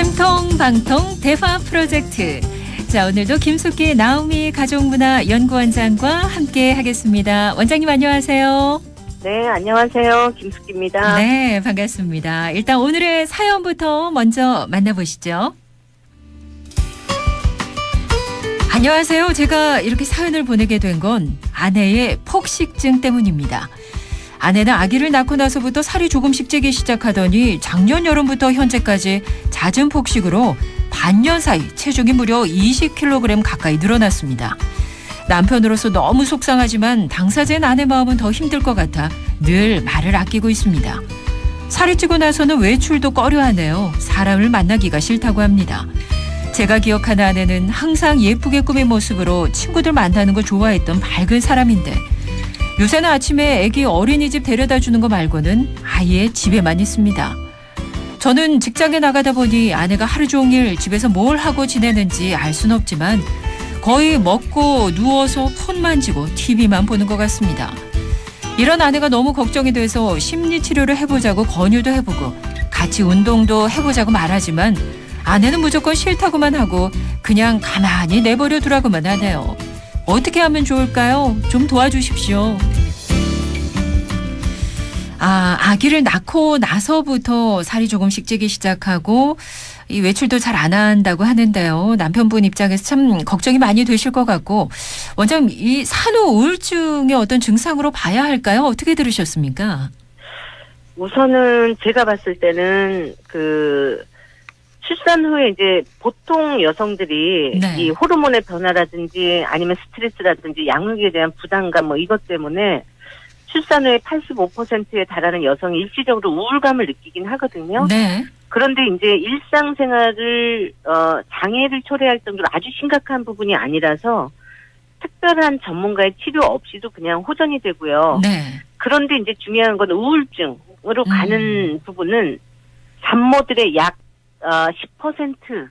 심통 방통 대화 프로젝트. 자, 오늘도 김숙기 나우미 가족문화 연구원장과 함께 하겠습니다. 원장님 안녕하세요. 네, 안녕하세요. 김숙기입니다. 네, 반갑습니다. 일단 오늘의 사연부터 먼저 만나보시죠. 안녕하세요. 제가 이렇게 사연을 보내게 된 건 아내의 폭식증 때문입니다. 아내는 아기를 낳고 나서부터 살이 조금씩 찌기 시작하더니 작년 여름부터 현재까지 잦은 폭식으로 반년 사이 체중이 무려 20kg 가까이 늘어났습니다. 남편으로서 너무 속상하지만 당사자인 아내 마음은 더 힘들 것 같아 늘 말을 아끼고 있습니다. 살이 찌고 나서는 외출도 꺼려하네요. 사람을 만나기가 싫다고 합니다. 제가 기억하는 아내는 항상 예쁘게 꾸민 모습으로 친구들 만나는 거 좋아했던 밝은 사람인데 요새는 아침에 아기 어린이집 데려다 주는 거 말고는 아예 집에만 있습니다. 저는 직장에 나가다 보니 아내가 하루 종일 집에서 뭘 하고 지내는지 알 순 없지만 거의 먹고 누워서 폰 만지고 TV만 보는 것 같습니다. 이런 아내가 너무 걱정이 돼서 심리 치료를 해보자고 권유도 해보고 같이 운동도 해보자고 말하지만 아내는 무조건 싫다고만 하고 그냥 가만히 내버려 두라고만 하네요. 어떻게 하면 좋을까요? 좀 도와주십시오. 아, 아기를 낳고 나서부터 살이 조금씩 찌기 시작하고 이 외출도 잘 안 한다고 하는데요. 남편분 입장에서 참 걱정이 많이 되실 것 같고 원장님 이 산후 우울증의 어떤 증상으로 봐야 할까요? 어떻게 들으셨습니까? 우선은 제가 봤을 때는 그 출산 후에 이제 보통 여성들이 네. 이 호르몬의 변화라든지 아니면 스트레스라든지 양육에 대한 부담감 뭐 이것 때문에 출산 후에 85%에 달하는 여성이 일시적으로 우울감을 느끼긴 하거든요. 네. 그런데 이제 일상생활을 어 장애를 초래할 정도로 아주 심각한 부분이 아니라서 특별한 전문가의 치료 없이도 그냥 호전이 되고요. 네. 그런데 이제 중요한 건 우울증으로 음. 가는 부분은 산모들의 약 어, 10%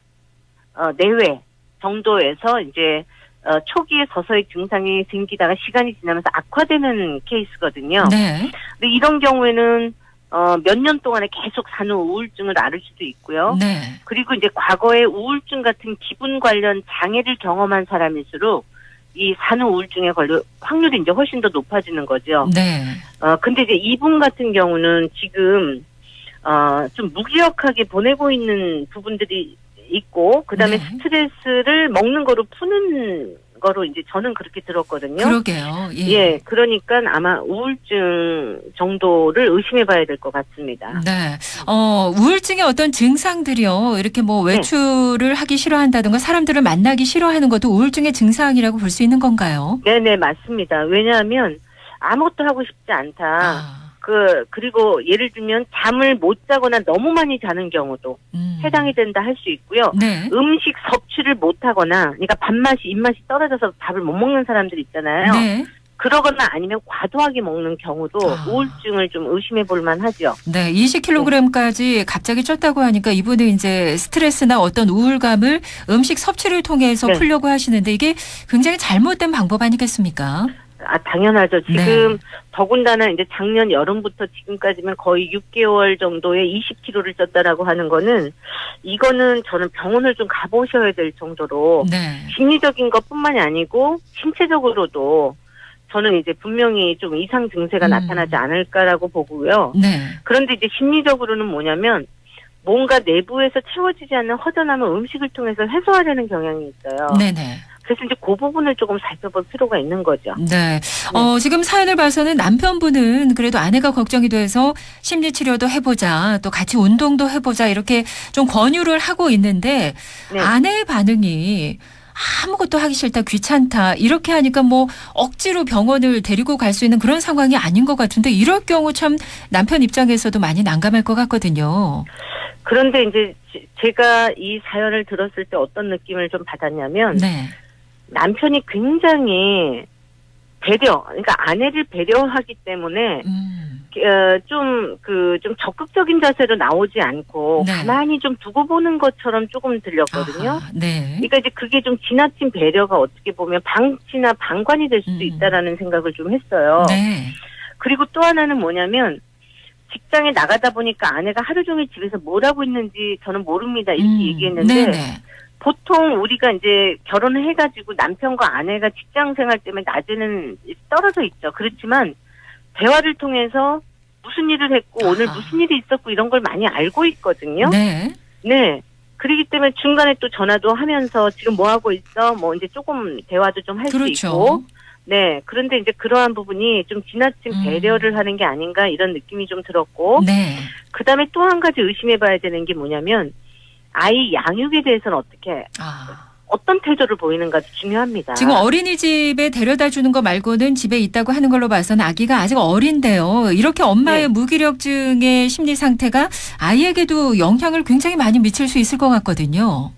어, 내외 정도에서 이제 어, 초기에 서서히 증상이 생기다가 시간이 지나면서 악화되는 케이스거든요. 네. 근데 이런 경우에는 어, 몇 년 동안에 계속 산후 우울증을 앓을 수도 있고요. 네. 그리고 이제 과거에 우울증 같은 기분 관련 장애를 경험한 사람일수록 이 산후 우울증에 걸릴 확률이 이제 훨씬 더 높아지는 거죠. 네. 어, 근데 이제 이분 같은 경우는 지금, 어, 좀 무기력하게 보내고 있는 부분들이 있고, 그 다음에 네. 스트레스를 먹는 거로 푸는 거로 이제 저는 그렇게 들었거든요. 그러게요. 예. 예, 그러니까 아마 우울증 정도를 의심해 봐야 될 것 같습니다. 네. 어, 우울증의 어떤 증상들이요. 이렇게 뭐 네. 외출을 하기 싫어한다든가 사람들을 만나기 싫어하는 것도 우울증의 증상이라고 볼 수 있는 건가요? 네네, 맞습니다. 왜냐하면 아무것도 하고 싶지 않다. 아, 그, 그리고 예를 들면 잠을 못 자거나 너무 많이 자는 경우도 음. 해당이 된다 할 수 있고요. 네. 음식 섭취를 못 하거나, 그러니까 밥맛이, 입맛이 떨어져서 밥을 못 먹는 사람들 있잖아요. 네. 그러거나 아니면 과도하게 먹는 경우도 아. 우울증을 좀 의심해 볼 만하죠. 네. 20kg까지 갑자기 쪘다고 하니까 이분은 이제 스트레스나 어떤 우울감을 음식 섭취를 통해서 네. 풀려고 하시는데 이게 굉장히 잘못된 방법 아니겠습니까? 아, 당연하죠. 지금 네. 더군다나 이제 작년 여름부터 지금까지면 거의 6개월 정도의 20kg를 쪘다라고 하는 거는 이거는 저는 병원을 좀 가보셔야 될 정도로 네. 심리적인 것뿐만이 아니고 신체적으로도 저는 이제 분명히 좀 이상 증세가 음. 나타나지 않을까라고 보고요. 네. 그런데 이제 심리적으로는 뭐냐면 뭔가 내부에서 채워지지 않는 허전함을 음식을 통해서 해소하려는 경향이 있어요. 네네. 그래서 이제 그 부분을 조금 살펴볼 필요가 있는 거죠. 네. 어, 지금 사연을 봐서는 남편분은 그래도 아내가 걱정이 돼서 심리 치료도 해보자, 또 같이 운동도 해보자, 이렇게 좀 권유를 하고 있는데, 네. 아내의 반응이 아무것도 하기 싫다, 귀찮다, 이렇게 하니까 뭐 억지로 병원을 데리고 갈 수 있는 그런 상황이 아닌 것 같은데, 이럴 경우 참 남편 입장에서도 많이 난감할 것 같거든요. 그런데 이제 제- 제가 이 사연을 들었을 때 어떤 느낌을 좀 받았냐면 네. 남편이 굉장히 배려, 그러니까 아내를 배려하기 때문에 음. 어, 좀, 그, 좀 적극적인 자세로 나오지 않고, 네. 가만히 좀 두고 보는 것처럼 조금 들렸거든요. 아하, 네. 그러니까 이제 그게 좀 지나친 배려가 어떻게 보면 방치나 방관이 될 수도 음. 있다라는 생각을 좀 했어요. 네. 그리고 또 하나는 뭐냐면, 직장에 나가다 보니까 아내가 하루 종일 집에서 뭘 하고 있는지 저는 모릅니다. 이렇게 음, 얘기했는데 네네. 보통 우리가 이제 결혼을 해가지고 남편과 아내가 직장 생활 때문에 낮에는 떨어져 있죠. 그렇지만 대화를 통해서 무슨 일을 했고 오늘 아하. 무슨 일이 있었고 이런 걸 많이 알고 있거든요. 네. 네. 그렇기 때문에 중간에 또 전화도 하면서 지금 뭐 하고 있어? 뭐 이제 조금 대화도 좀 할수 그렇죠. 있고. 네. 그런데 이제 그러한 부분이 좀 지나친 음. 배려를 하는 게 아닌가 이런 느낌이 좀 들었고. 네. 그다음에 또 한 가지 의심해 봐야 되는 게 뭐냐면 아이 양육에 대해서는 어떻게 아. 어떤 태도를 보이는가도 중요합니다. 지금 어린이집에 데려다 주는 거 말고는 집에 있다고 하는 걸로 봐서는 아기가 아직 어린데요. 이렇게 엄마의 네. 무기력증의 심리 상태가 아이에게도 영향을 굉장히 많이 미칠 수 있을 것 같거든요.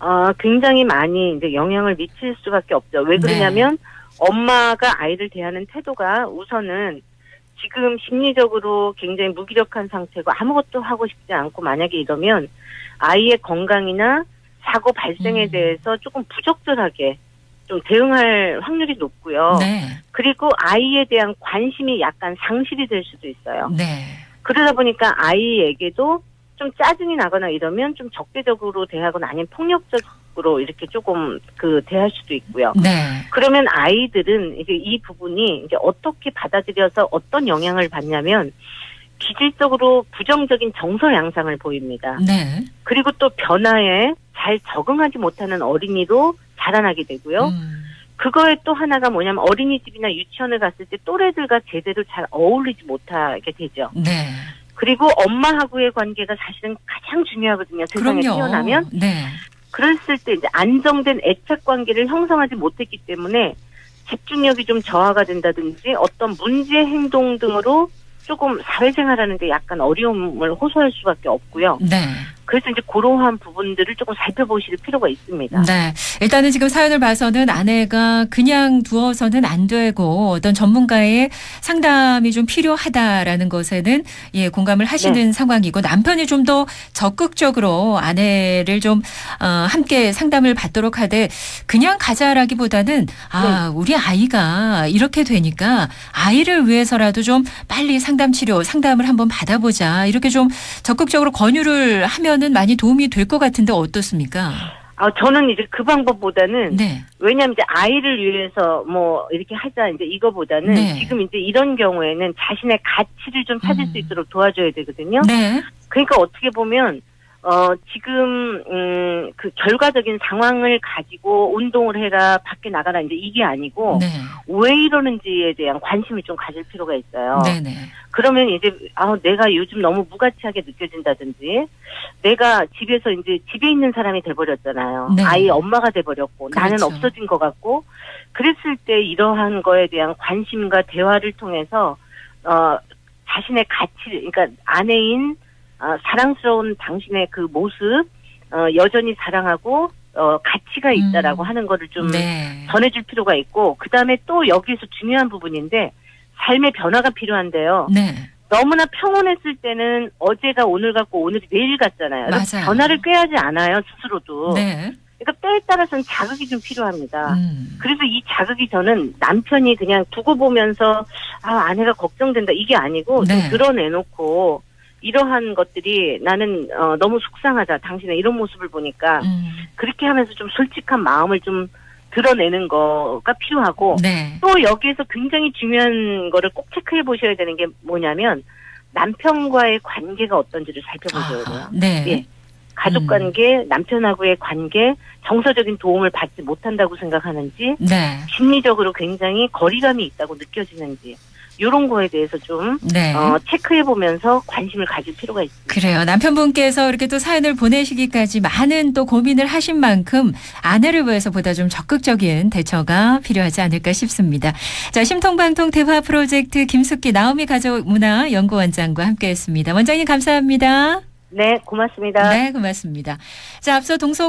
어, 굉장히 많이 이제 영향을 미칠 수밖에 없죠. 왜 네. 그러냐면 엄마가 아이를 대하는 태도가 우선은 지금 심리적으로 굉장히 무기력한 상태고 아무것도 하고 싶지 않고 만약에 이러면 아이의 건강이나 사고 발생에 음. 대해서 조금 부적절하게 좀 대응할 확률이 높고요. 네. 그리고 아이에 대한 관심이 약간 상실이 될 수도 있어요. 네. 그러다 보니까 아이에게도 좀 짜증이 나거나 이러면 좀 적대적으로 대하거나 아니면 폭력적으로 이렇게 조금 그 대할 수도 있고요. 네. 그러면 아이들은 이제 이 부분이 이제 어떻게 받아들여서 어떤 영향을 받냐면 기질적으로 부정적인 정서 양상을 보입니다. 네. 그리고 또 변화에 잘 적응하지 못하는 어린이로 자라나게 되고요. 음. 그거에 또 하나가 뭐냐면 어린이집이나 유치원을 갔을 때 또래들과 제대로 잘 어울리지 못하게 되죠. 네. 그리고 엄마하고의 관계가 사실은 가장 중요하거든요. 세상에 그럼요. 태어나면. 네. 그랬을 때 이제 안정된 애착 관계를 형성하지 못했기 때문에 집중력이 좀 저하가 된다든지 어떤 문제 행동 등으로 조금 사회생활하는데 약간 어려움을 호소할 수밖에 없고요. 네. 그래서 이제 그러한 부분들을 조금 살펴보실 필요가 있습니다. 네. 일단은 지금 사연을 봐서는 아내가 그냥 두어서는 안 되고 어떤 전문가의 상담이 좀 필요하다라는 것에는 예, 공감을 하시는 네. 상황이고 남편이 좀 더 적극적으로 아내를 좀 어, 함께 상담을 받도록 하되 그냥 가자라기보다는 아, 네. 우리 아이가 이렇게 되니까 아이를 위해서라도 좀 빨리 상담 치료, 상담을 한번 받아보자. 이렇게 좀 적극적으로 권유를 하면 은 많이 도움이 될 것 같은데 어떻습니까? 아, 저는 이제 그 방법보다는 네. 왜냐하면 이제 아이를 위해서 뭐 이렇게 하자 이제 이거보다는 네. 지금 이제 이런 경우에는 자신의 가치를 좀 찾을 음. 수 있도록 도와줘야 되거든요. 네. 그러니까 어떻게 보면 어 지금 음 그 결과적인 상황을 가지고 운동을 해라 밖에 나가라 이제 이게 아니고 네. 왜 이러는지에 대한 관심을 좀 가질 필요가 있어요. 네네. 그러면 이제 아 내가 요즘 너무 무가치하게 느껴진다든지 내가 집에서 이제 집에 있는 사람이 돼버렸잖아요. 네. 아이 엄마가 돼버렸고 나는 그렇죠. 없어진 것 같고 그랬을 때 이러한 거에 대한 관심과 대화를 통해서 어 자신의 가치 그러니까 아내인 어, 사랑스러운 당신의 그 모습 어 여전히 사랑하고 어 가치가 있다라고 음. 하는 거를 좀 네. 전해줄 필요가 있고 그 다음에 또 여기에서 중요한 부분인데 삶의 변화가 필요한데요. 네. 너무나 평온했을 때는 어제가 오늘 같고 오늘이 내일 같잖아요. 맞아요. 변화를 꾀하지 않아요 스스로도. 네. 그러니까 때에 따라서는 자극이 좀 필요합니다. 음. 그래서 이 자극이 저는 남편이 그냥 두고 보면서 아 아내가 걱정된다 이게 아니고 네. 좀 드러내놓고 이러한 것들이 나는 어, 너무 속상하다 당신의 이런 모습을 보니까 음. 그렇게 하면서 좀 솔직한 마음을 좀 드러내는 거가 필요하고 네. 또 여기에서 굉장히 중요한 거를 꼭 체크해 보셔야 되는 게 뭐냐면 남편과의 관계가 어떤지를 살펴보셔야 돼요. 아하, 네. 예. 가족 음. 관계, 남편하고의 관계, 정서적인 도움을 받지 못한다고 생각하는지, 네. 심리적으로 굉장히 거리감이 있다고 느껴지는지, 이런 거에 대해서 좀 네. 어, 체크해 보면서 관심을 가질 필요가 있습니다. 그래요. 남편분께서 이렇게 또 사연을 보내시기까지 많은 또 고민을 하신 만큼 아내를 위해서 보다 좀 적극적인 대처가 필요하지 않을까 싶습니다. 자, 심통방통 대화 프로젝트 김숙기 나오미 가족 문화 연구원장과 함께 했습니다. 원장님 감사합니다. 네, 고맙습니다. 네, 고맙습니다. 자, 앞서 동서